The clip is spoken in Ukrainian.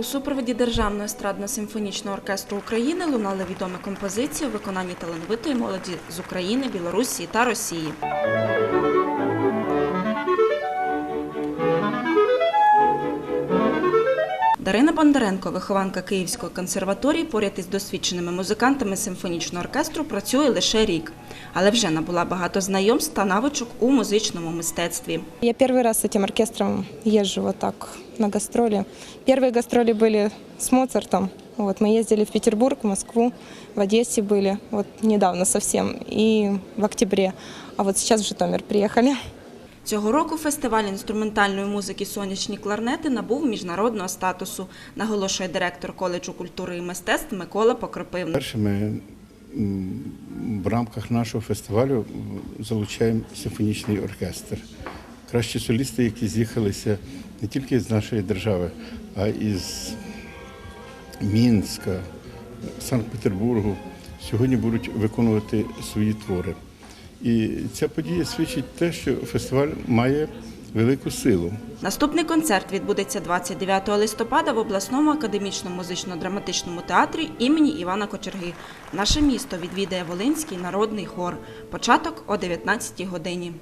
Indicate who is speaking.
Speaker 1: У супроводі Державного естрадно-симфонічного оркестру України лунали відомі композиції у виконанні талановитої молоді з України, Білорусі та Росії. Дарина Бондаренко, вихованка Київської консерваторії, поряд із досвідченими музикантами симфонічного оркестру працює лише рік, але вже набула багато знайомств та навичок у музичному мистецтві.
Speaker 2: Я первый раз с этим оркестром езжу вот так на гастроли. Первые гастроли были с Моцартом. Вот, мы ездили в Петербург, в Москву, в Одессе были, вот недавно совсем, и в октябре. А вот сейчас в Житомир приехали.
Speaker 1: Цього року фестиваль інструментальної музики Сонячні кларнети набув міжнародного статусу, наголошує директор коледжу культури і мистецтв Микола Покропивник.
Speaker 3: Перше ми в рамках нашого фестивалю залучаємо симфонічний оркестр. Кращі солісти, які з'їхалися не тільки з нашої держави, а і з Мінська, Санкт-Петербургу, сьогодні будуть виконувати свої твори. І ця подія свідчить те, що фестиваль має велику силу.
Speaker 1: Наступний концерт відбудеться 29 листопада в обласному академічному музично-драматичному театрі імені Івана Кочерги. Наше місто відвідає Волинський народний хор. Початок о 19 годині.